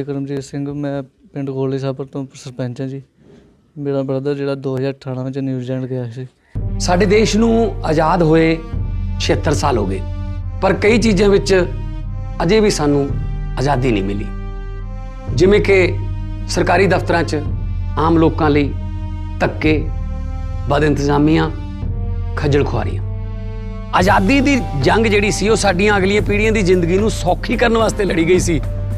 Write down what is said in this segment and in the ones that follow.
ਬਿਕਰਮਜੀਤ ਸਿੰਘ, ਮੈਂ ਪਿੰਡ ਗੋਲੀ ਸਾਬਰ ਤੋਂ ਸਰਪੰਚ ਹਾਂ ਜੀ। ਮੇਰਾ ਬ੍ਰਦਰ ਜਿਹੜਾ 2018 ਵਿੱਚ ਨਿਊਜ਼ੀਲੈਂਡ ਗਿਆ ਸੀ। ਸਾਡੇ ਦੇਸ਼ ਨੂੰ ਆਜ਼ਾਦ ਹੋਏ 76 ਸਾਲ ਹੋ ਗਏ, ਪਰ ਕਈ ਚੀਜ਼ਾਂ ਵਿੱਚ ਅਜੇ ਵੀ ਸਾਨੂੰ ਆਜ਼ਾਦੀ ਨਹੀਂ ਮਿਲੀ। ਜਿਵੇਂ ਕਿ ਸਰਕਾਰੀ ਦਫ਼ਤਰਾਂ 'ਚ ਆਮ ਲੋਕਾਂ ਲਈ ਧੱਕੇ, ਬਦ ਇੰਤਜ਼ਾਮੀਆਂ, ਖੱਜਲ ਖੁਆਰੀਆਂ। ਆਜ਼ਾਦੀ ਦੀ ਜੰਗ ਜਿਹੜੀ ਸੀ, ਉਹ ਸਾਡੀਆਂ ਅਗਲੀਆਂ ਪੀੜ੍ਹੀਆਂ ਦੀ ਜ਼ਿੰਦਗੀ ਨੂੰ ਸੌਖੀ ਕਰਨ ਵਾਸਤੇ ਲੜੀ ਗਈ ਸੀ।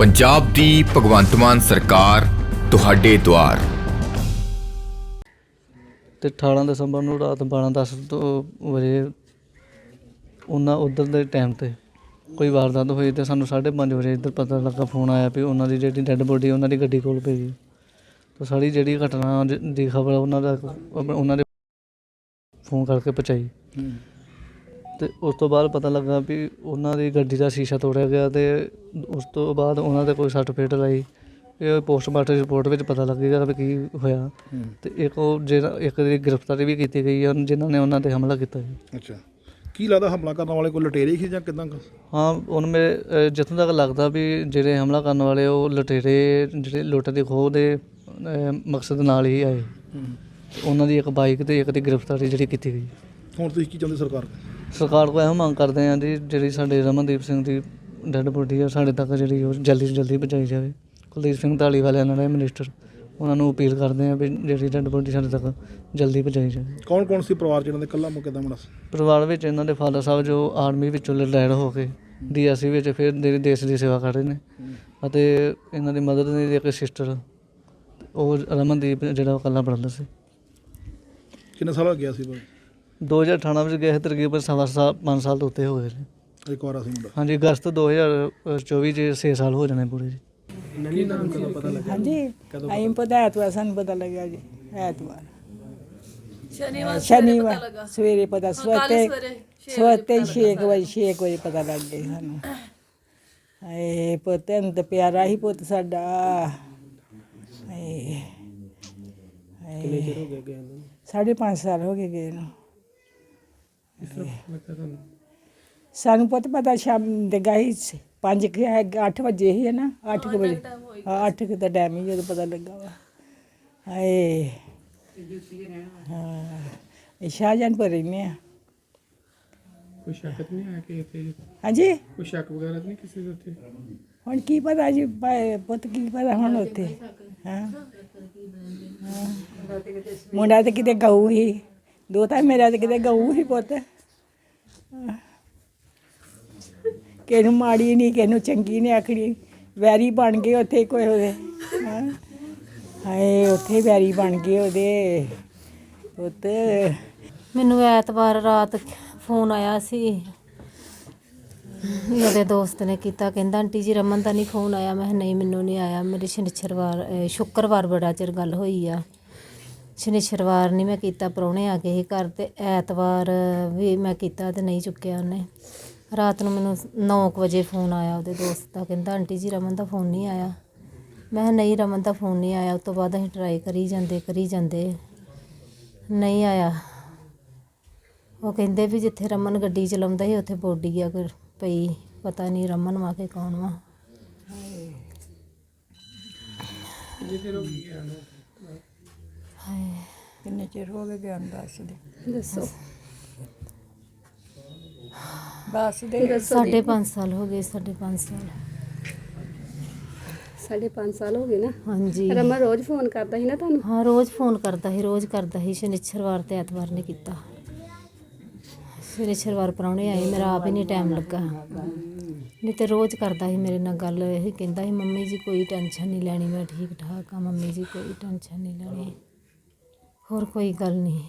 ਪੰਜਾਬ ਦੀ ਭਗਵੰਤ ਮਾਨ ਸਰਕਾਰ ਤੁਹਾਡੇ ਦੁਆਰ। ਤੇ 18 ਦਸੰਬਰ ਨੂੰ ਰਾਤ 12:10 ਤੋਂ ਵਜੇ ਉਹਨਾਂ ਉਧਰ ਦੇ ਟਾਈਮ ਤੇ ਕੋਈ ਵਾਰਦਾਤ ਹੋਈ ਤੇ ਸਾਨੂੰ 5:30 ਵਜੇ ਇੱਧਰ ਪਤਾ ਲੱਗਾ ਫੋਨ ਆਇਆ ਵੀ ਉਹਨਾਂ ਦੀ ਜਿਹੜੀ ਡੈੱਡ ਬੋਡੀ ਉਹਨਾਂ ਦੀ ਗੱਡੀ ਕੋਲ ਪਈ ਗਈ ਤੇ ਸਾਰੀ ਜਿਹੜੀ ਘਟਨਾ ਜ- ਦੀ ਖਬਰ ਉਹਨਾਂ ਦਾ ਉਹਨਾਂ ਦੇ ਫੋਨ ਕਰਕੇ ਪਹੁੰਚਾਈ। ਤੇ ਉਸ ਤੋਂ ਬਾਅਦ ਪਤਾ ਲੱਗਾ ਵੀ ਉਹਨਾਂ ਦੀ ਗੱਡੀ ਦਾ ਸ਼ੀਸ਼ਾ ਤੋੜਿਆ ਗਿਆ ਤੇ ਉਸ ਤੋਂ ਬਾਅਦ ਉਹਨਾਂ ਦੇ ਕੋਈ ਸੱਟ ਫੇਟ ਲਾਈ। ਇਹ ਪੋਸਟਮਾਰਟਮ ਰਿਪੋਰਟ ਵਿੱਚ ਪਤਾ ਲੱਗੇਗਾ ਵੀ ਕੀ ਹੋਇਆ। ਤੇ ਇੱਕ ਉਹ ਜਿਹੜਾ ਇੱਕ ਦੀ ਗ੍ਰਿਫਤਾਰੀ ਵੀ ਕੀਤੀ ਗਈ ਹੈ ਜਿਨ੍ਹਾਂ ਨੇ ਉਹਨਾਂ ਤੇ ਹਮਲਾ ਕੀਤਾ ਸੀ। ਅੱਛਾ। ਕੀ ਲੱਗਦਾ ਹਮਲਾ ਕਰਨ ਵਾਲੇ ਕੋਈ ਲਟੇਰੇ ਸੀ ਜਾਂ ਕਿਦਾਂ ਹਾਂ ਮੇਰੇ ਅਹ, ਜਿੱਥੋਂ ਤੱਕ ਲੱਗਦਾ ਵੀ ਜਿਹੜੇ ਹਮਲਾ ਕਰਨ ਵਾਲੇ ਉਹ ਲੁਟੇਰੇ ਜਿਹੜੇ ਲੁੱਟ ਦੇ ਖੋਹ ਦੇ ਮਕਸਦ ਨਾਲ ਹੀ ਆਏ। ਉਹਨਾਂ ਦੀ ਇੱਕ ਬਾਈਕ ਤੇ ਇੱਕ ਦੀ ਗ੍ਰਿਫਤਾਰੀ ਜਿਹੜੀ ਕੀਤੀ ਗਈ। ਹੁਣ ਤੁਸੀਂ ਕੀ ਚਾਹੁੰਦੇ ਸਰਕਾਰ ਕੋਲ? ਸਰਕਾਰ ਕੋਲ ਇਹੋ ਮੰਗ ਕਰਦੇ ਹਾਂ ਜੀ ਜਿਹੜੀ ਸਾਡੇ ਰਮਨਦੀਪ ਸਿੰਘ ਦੀ ਡੈੱਡ ਬੋਡੀ ਆ ਸਾਡੇ ਤੱਕ ਜਿਹੜੀ ਉਹ ਜਲਦੀ ਤੋਂ ਜਲਦੀ ਪਹੁੰਚਾਈ ਜਾਵੇ। ਕੁਲਦੀਪ ਸਿੰਘ ਢਾਲੀ ਵਾਲਿਆਂ ਨਾਲ ਮਿਨਿਸਟਰ ਉਹਨਾਂ ਨੂੰ ਅਪੀਲ ਕਰਦੇ ਹਾਂ ਵੀ ਜਿਹੜੀ ਡੈੱਡ ਬੋਡੀ ਸਾਡੇ ਤੱਕ ਜਲਦੀ ਪਹੁੰਚਾਈ ਜਾਵੇ। ਕੌਣ ਕੌਣ ਸੀ ਪਰਿਵਾਰ ਜਿਹਨਾਂ ਦੇ? ਕੱਲਾ ਮੁੱਕੇ ਦਾ ਮੁੰਡਾ ਸੀ। ਪਰਿਵਾਰ ਵਿੱਚ ਇਹਨਾਂ ਦੇ ਫਾਦਰ ਸਾਹਿਬ ਜੋ ਆਰਮੀ ਵਿੱਚੋਂ ਰਿਟਾਇਰ ਹੋ ਕੇ ਡੀਐਸਸੀ ਵਿੱਚ ਫਿਰ ਦੇ ਦੇਸ਼ ਦੀ ਸੇਵਾ ਕਰ ਰਹੇ ਨੇ। ਅਤੇ ਇਹਨਾਂ ਦੀ ਮਦਰ ਦੀ ਇੱਕ ਸਿਸਟਰ ਉਹ ਰਮਨਦੀਪ ਜਿਹੜਾ ਉਹ ਇਕੱਲਾ ਬ੍ਰਦਰ ਸੀ। ਕਿੰਨੇ ਸਾਲ ਹੋ ਗਿਆ ਸੀ? ਬਾਈ 2018 ਵਿੱਚ ਗਏ ਸੀ ਤਕਰੀਬਨ ਸਵਾ ਸਾਲ 5 ਸਾਲ ਤੋਂ ਉੱਤੇ ਹੋ ਗਏ ਨੇ ਇੱਕ ਵਾਰ ਸੀ ਮੁੰਡਾ। ਹਾਂਜੀ ਅਗਸਤ 2024 ਚ 6 ਸਾਲ ਹੋ ਜਾਣੇ ਪੂਰੇ ਜੀ। ਹਾਂਜੀ ਆਈ ਪਤਾ ਐਤਵਾਰ ਸਾਨੂੰ ਪਤਾ ਲੱਗਿਆ ਜੀ ਐਤਵਾਰ। ਸ਼ਨੀਵਾਰ ਸ਼ਨੀਵਾਰ ਸਵੇਰੇ ਪਤਾ ਸਵੇਰੇ ਸਵੇਰੇ 6 ਵਜੇ 6 ਵਜੇ ਪਤਾ ਲੱਗ ਗਿਆ ਸਾਨੂੰ। ਹਾਏ ਪੁੱਤ ਨੂੰ ਤਾਂ ਪਿਆਰਾ ਹੀ ਪੁੱਤ ਸਾਡਾ। ਹਾਏ ਕਿੰਨੇ ਚਿਰ ਹੋ ਗਿਆ ਗਏ ਨੂੰ? ਸਾਢੇ ਪੰਜ ਸਾਲ ਹੋ ਗਏ ਗਏ ਨੂੰ। ਸਾਨੂੰ ਪੁੱਤ ਪਤਾ ਸ਼ਾਮ ਦੇ ਗਾਈ 5 ਕਿ 8 ਵਜੇ ਹੀ ਹੈ ਨਾ 8 ਵਜੇ। ਹਾਂ 8 ਕਿ ਦਾ ਟਾਈਮ ਹੀ ਜਦੋਂ ਪਤਾ ਲੱਗਾ ਵਾ। ਹਾਏ। ਹਾਂ ਇਹ ਸ਼ਾਹਜਹਾਨਪੁਰ ਰਹਿੰਦੇ ਆ। ਕੋਈ ਸ਼ੱਕ ਤਾਂ ਨਹੀਂ ਆਇਆ ਕਿ ਇੱਥੇ? ਹਾਂਜੀ? ਕੋਈ ਸ਼ੱਕ ਵਗੈਰਾ ਤਾਂ ਨਹੀਂ ਕਿਸੇ ਦੇ ਉੱਤੇ? ਹੁਣ ਕੀ ਪਤਾ ਜੀ ਪੁੱਤ ਕੀ ਪਤਾ ਹੁਣ ਉੱਥੇ? ਹਾਂ। ਹਾਂ। ਮੁੰਡਾ ਤੇ ਕਿਤੇ ਗਊ ਹੀ। ਦੋ ਤਾਂ ਮੇਰਾ ਤੇ ਕਿਤੇ ਗਊ ਹੀ ਪੁੱਤ। ਕਿਸੇ ਨੂੰ ਮਾੜੀ ਨਹੀਂ ਕਿਸੇ ਨੂੰ ਚੰਗੀ ਨਹੀਂ ਆਖਣੀ। ਵੈਰੀ ਬਣ ਗਏ ਉੱਥੇ ਕੋਈ ਉਹਦੇ। ਹਾਂ। ਹਾਏ, ਉੱਥੇ ਵੈਰੀ ਬਣ ਗਏ ਉਹਦੇ। ਪੁੱਤ। ਮੈਨੂੰ ਐਤਵਾਰ ਰਾਤ ਫੋਨ ਆਇਆ ਸੀ। ਮੇਰੇ ਦੋਸਤ ਨੇ ਕੀਤਾ, ਕਹਿੰਦਾ, ਆਂਟੀ ਜੀ, ਰਮਨ ਦਾ ਨਹੀਂ ਫੋਨ ਆਇਆ। ਮੈਂ ਕਿਹਾ, ਨਹੀਂ, ਮੈਨੂੰ ਨਹੀਂ ਆਇਆ। ਮੇਰੀ ਸ਼ਨੀਚਰਵਾਰ, ਅਹ ਸ਼ੁੱਕਰਵਾਰ ਬੜਾ ਚਿਰ ਗੱਲ ਹੋਈ ਆ। ਸ਼ਨੀਚਰਵਾਰ ਨਹੀਂ ਮੈਂ ਕੀਤਾ, ਪ੍ਰਾਹੁਣੇ ਆ ਗਏ ਸੀ ਘਰ ਅਤੇ ਐਤਵਾਰ ਵੀ ਮੈਂ ਕੀਤਾ ਅਤੇ ਨਹੀਂ ਚੁੱਕਿਆ ਉਹਨੇ। ਰਾਤ ਨੂੰ ਮੈਨੂੰ ਨੌ ਕੁ ਵਜੇ ਫੋਨ ਆਇਆ ਉਹਦੇ ਦੋਸਤ ਦਾ, ਕਹਿੰਦਾ ਆਂਟੀ ਜੀ ਰਮਨ ਦਾ ਫੋਨ ਨਹੀਂ ਆਇਆ। ਮੈਂ ਕਿਹਾ ਨਹੀਂ, ਰਮਨ ਦਾ ਫੋਨ ਨਹੀਂ ਆਇਆ, ਉਸ ਤੋਂ ਬਾਅਦ ਅਸੀਂ ਟਰਾਈ ਕਰੀ ਜਾਂਦੇ ਕਰੀ ਜਾਂਦੇ। ਨਹੀਂ ਆਇਆ। ਉਹ ਕਹਿੰਦੇ ਵੀ ਜਿੱਥੇ ਰਮਨ ਗੱਡੀ ਚਲਾਉਂਦਾ ਸੀ, ਉੱਥੇ ਬੋਡੀ ਆ ਕੋਈ ਪਈ, ਪਤਾ ਨਹੀਂ ਰਮਨ ਵਾ ਕੇ ਕੌਣ ਵਾ। ਕਿੰਨੇ ਚਿਰ ਹੋ ਗਏ ਗਿਆਨ ਦੱਸ ਦੇ। ਦੱਸੋ। ਦੱਸ ਦੇ। ਸਾਢੇ ਪੰਜ ਸਾਲ ਹੋ ਗਏ ਸਾਢੇ ਪੰਜ ਸਾਲ। ਸਾਢੇ ਪੰਜ ਸਾਲ ਹੋ ਗਏ ਨਾ। ਹਾਂਜੀ। ਰਮਨ ਰੋਜ਼ ਫੋਨ ਕਰਦਾ ਸੀ ਨਾ ਤੁਹਾਨੂੰ? ਹਾਂ ਰੋਜ਼ ਫੋਨ ਕਰਦਾ ਸੀ ਰੋਜ਼ ਕਰਦਾ ਸੀ। ਸ਼ਨੀਚਰਵਾਰ ਤੇ ਐਤਵਾਰ ਨੇ ਕੀਤਾ। ਸ਼ਨੀਚਰਵਾਰ ਪ੍ਰਾਹੁਣੇ ਆਏ ਮੇਰਾ ਆਪ ਹੀ ਨਹੀਂ ਟਾਈਮ ਲੱਗਾ। ਨਹੀਂ ਤੇ ਰੋਜ਼ ਕਰਦਾ ਸੀ ਮੇਰੇ ਨਾਲ ਗੱਲ। ਇਹ ਕਹਿੰਦਾ ਸੀ ਮੰਮੀ ਜੀ ਕੋਈ ਟੈਨਸ਼ਨ ਨਹੀਂ ਲੈਣੀ ਮੈਂ ਠੀਕ ਠਾਕ ਆ ਮੰਮੀ ਜੀ ਕੋਈ ਟੈਨਸ਼ਨ ਨਹੀਂ ਲੈਣੀ। ਹੋਰ ਕੋਈ ਗੱਲ ਨਹੀਂ।